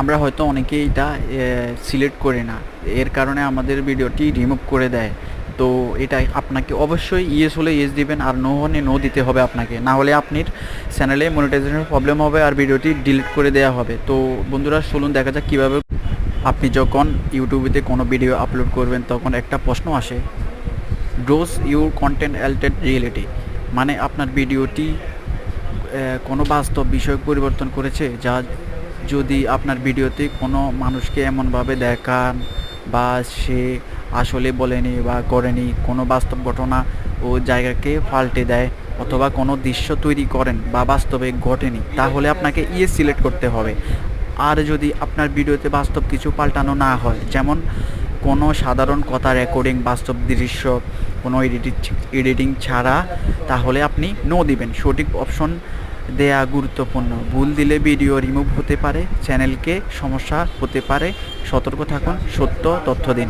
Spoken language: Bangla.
আমরা হয়তো অনেকেই এটা সিলেক্ট করি না। এর কারণে আমাদের ভিডিওটি রিমুভ করে দেয়। তো এটা আপনাকে অবশ্যই ইয়েস হলে ইয়েস দিবেন আর নো হলে নো দিতে হবে আপনাকে। না হলে আপনার চ্যানেলে মনিটাইজেশনের প্রবলেম হবে আর ভিডিওটি ডিলিট করে দেওয়া হবে। তো বন্ধুরা, চলুন দেখা যাক কীভাবে আপনি যখন ইউটিউবেতে কোনো ভিডিও আপলোড করবেন, তখন একটা প্রশ্ন আসে। Does your content altered reality মানে আপনার ভিডিওটি কোনো বাস্তব বিষয় পরিবর্তন করেছে যা যদি আপনার ভিডিওতে কোনো মানুষকে এমনভাবে দেখান বা সে আসলে বলেনি বা করেনি, কোনো বাস্তব ঘটনা ও জায়গাকে পাল্টে দেয় অথবা কোনো দৃশ্য তৈরি করেন বা বাস্তবে ঘটেনি, তাহলে আপনাকে ইয়ে সিলেক্ট করতে হবে। আর যদি আপনার ভিডিওতে বাস্তব কিছু পাল্টানো না হয়, যেমন কোনো সাধারণ কথা রেকর্ডিং, বাস্তব দৃশ্য, কোনো এডিটিং এডিটিং ছাড়া, তাহলে আপনি নো দিবেন। সঠিক অপশন দেয়া গুরুত্বপূর্ণ। ভুল দিলে ভিডিও রিমুভ হতে পারে, চ্যানেলকে সমস্যা হতে পারে। সতর্ক থাকুন, সত্য তথ্য দিন।